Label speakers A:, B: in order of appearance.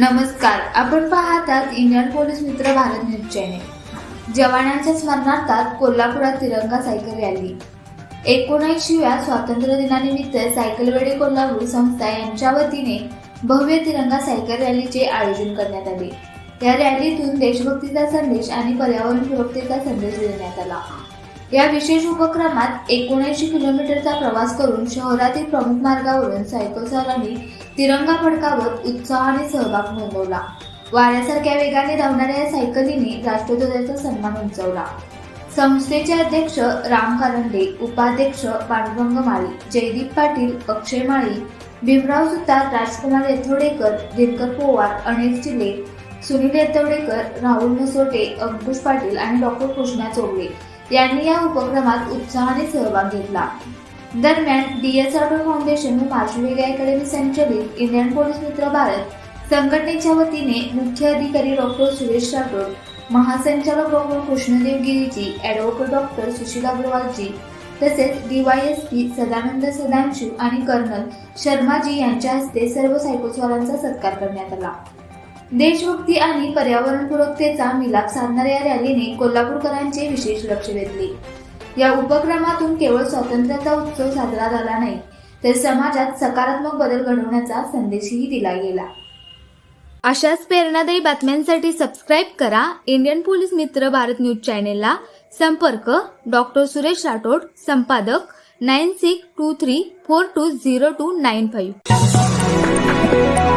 A: नमस्कार आपण पाहतात इंडियन पोलीस मित्र भारत न्यूज चॅनेल. जवानांच्या स्मरणार्थात कोल्हापुरात तिरंगा सायकल रॅली. एकोणऐंशीव्या स्वातंत्र्य दिनानिमित्त सायकलवेडे कोल्हापूर संस्था यांच्या वतीने भव्य तिरंगा सायकल रॅलीचे आयोजन करण्यात आले. या रॅलीतून देशभक्तीचा संदेश आणि पर्यावरण सुरक्षेचा संदेश देण्यात आला. या विशेष उपक्रमात एकोणऐंशी किलोमीटरचा प्रवास करून शहरातील प्रमुख मार्गावरून सायकलस्वारांनी तिरंगा फडकावत उत्साहाने सहभाग नोंदवला. वाऱ्यासारख्या वेगाने धावणाऱ्या या सायकलीने राष्ट्रध्वजाचा सन्मान उंचवला. संस्थेचे अध्यक्ष राम कारंडे उपाध्यक्ष पांडुरंग माळी जयदीप पाटील अक्षय माळी भीमराव सुतार राजकुमार येथोडेकर दिनकर पोवार अनिल चिले सुनील येतवडेकर राहुल नसोटे अंकुश पाटील आणि डॉक्टर कृष्णा चोगले यांनी या उपक्रमात उत्साहाने सहभाग घेतला. दरम्यान डीएसआरओ फाउंडेशन व मार्शवेगा अकॅडमी संचलित इंडियन पोलीस मित्र भारत संघटनेच्या वतीने मुख्य अधिकारी डॉक्टर सुरेश राठोड महासंचालक doctor Krishnadev Giriji advocate doctor Sushil Agarwalji तसेच डीवायएसपी सदानंद सदांशू आणि कर्नल शर्माजी यांच्या हस्ते सर्व सायकोस्वारांचा सत्कार करण्यात आला. देशभक्ती आणि पर्यावरणपूरकतेचा मिलाप साधणाऱ्या रॅलीने कोल्हापूरकरांचे विशेष लक्ष वेधले. या उपक्रमातून केवळ स्वातंत्र्याचा उत्सव साजरा झाला नाही तर समाजात सकारात्मक बदल घडवण्याचा संदेशही दिला गेला. अशाच प्रेरणादायी बातम्यांसाठी सबस्क्राईब करा. इंडियन पोलीस मित्र भारत न्यूज चॅनेलला संपर्क. डॉक्टर सुरेश राठोड संपादक nine six two three four two zero two nine five